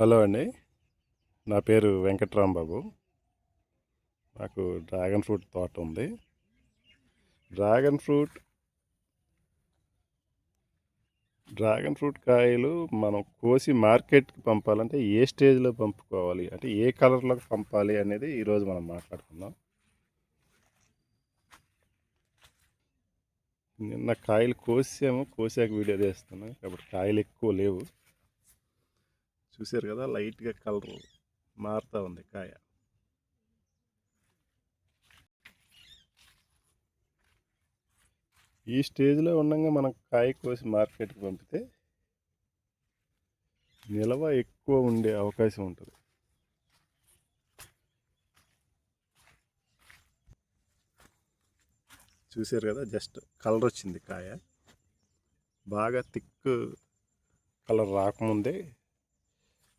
Hello అండి. నా పేరు వెంకట్రాంబాబు. నాకు డ్రాగన్ ఫ్రూట్ తోట ఉంది. డ్రాగన్ ఫ్రూట్ డ్రాగన్ ఫ్రూట్ కాయలు మనం కోసి మార్కెట్కి పంపాలంటే ఏ స్టేజ్లో పంపుకోవాలి అంటే ఏ కలర్లోకి పంపాలి అనేది ఈరోజు మనం మాట్లాడుకుందాం. నిన్న కాయలు కోసాము కోసాక వీడియో తీస్తున్నాను. కాబట్టి కాయలు ఎక్కువ లేవు. చూసారు కదా లైట్గా కలర్ మారుతూ ఉంది కాయ. ఈ స్టేజ్లో ఉండగా మనం కాయ కోసి మార్కెట్కి పంపితే నిల్వ ఎక్కువ ఉండే అవకాశం ఉంటుంది. చూసారు కదా జస్ట్ కలర్ వచ్చింది కాయ. బాగా థిక్ కలర్ రాకముందే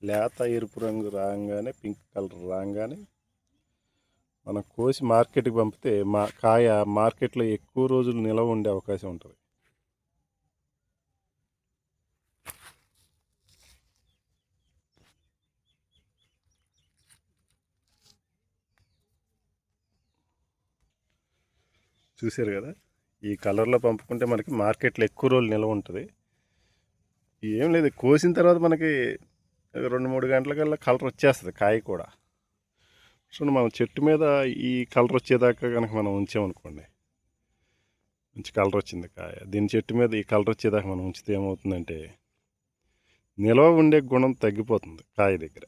లేత ఎరుపు రంగు రాగానే పింక్ కలర్ రాగానే మనం కోసి మార్కెట్కి పంపితే మా కాయ మార్కెట్లో ఎక్కువ రోజులు నిలవ ఉండే అవకాశం ఉంటుంది. చూసారు కదా? ఈ కలర్లో పంపుకుంటే మనకి మార్కెట్లో ఎక్కువ రోజులు నిల్వ ఉంటుంది. ఏం లేదు కోసిన తర్వాత మనకి రెండు మూడు గంటలకల్లా కలర్ వచ్చేస్తుంది కాయ కూడా. సో మనం చెట్టు మీద ఈ కలర్ వచ్చేదాకా కనుక మనం ఉంచామనుకోండి మంచి కలర్ వచ్చింది కాయ. దీని చెట్టు మీద ఈ కలర్ వచ్చేదాకా మనం ఉంచితే ఏమవుతుందంటే నిల్వ ఉండే గుణం తగ్గిపోతుంది కాయ దగ్గర.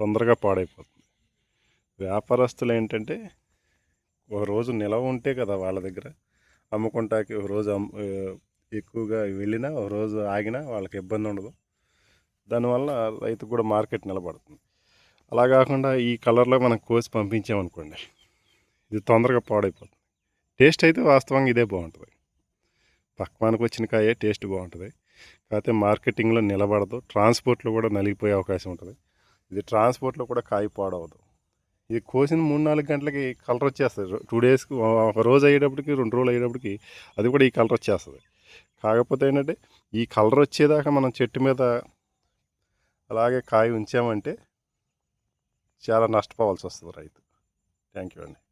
తొందరగా పాడైపోతుంది. వ్యాపారస్తులు ఏంటంటే ఒక రోజు నిల్వ ఉంటే కదా వాళ్ళ దగ్గర అమ్ముకుంటాకి ఒక రోజు ఎక్కువగా వెళ్ళినా ఒక రోజు ఆగినా వాళ్ళకి ఇబ్బంది ఉండదు. దానివల్ల రైతు కూడా మార్కెట్ నిలబడుతుంది. అలా కాకుండా ఈ కలర్లో మనం కోసి పంపించామనుకోండి ఇది తొందరగా పాడైపోతుంది. టేస్ట్ అయితే వాస్తవంగా ఇదే బాగుంటుంది. పక్వానికి వచ్చిన కాయే టేస్ట్ బాగుంటుంది. కాకపోతే మార్కెటింగ్లో నిలబడదు ట్రాన్స్పోర్ట్లో కూడా నలిగిపోయే అవకాశం ఉంటుంది. ఇది ట్రాన్స్పోర్ట్లో కూడా కాయ పాడవదు. ఇది కోసిన మూడు నాలుగు గంటలకి కలర్ వచ్చేస్తుంది. టూ డేస్కి ఒక రోజు అయ్యేటప్పటికి రెండు రోజులు అయ్యేటప్పటికి అది కూడా ఈ కలర్ వచ్చేస్తుంది. కాకపోతే ఏంటంటే ఈ కలర్ వచ్చేదాకా మనం చెట్టు మీద అలాగే కాయ ఉంచామంటే చాలా నష్టపోవాల్సి వస్తుంది రైతు. థ్యాంక్ యూ అండి.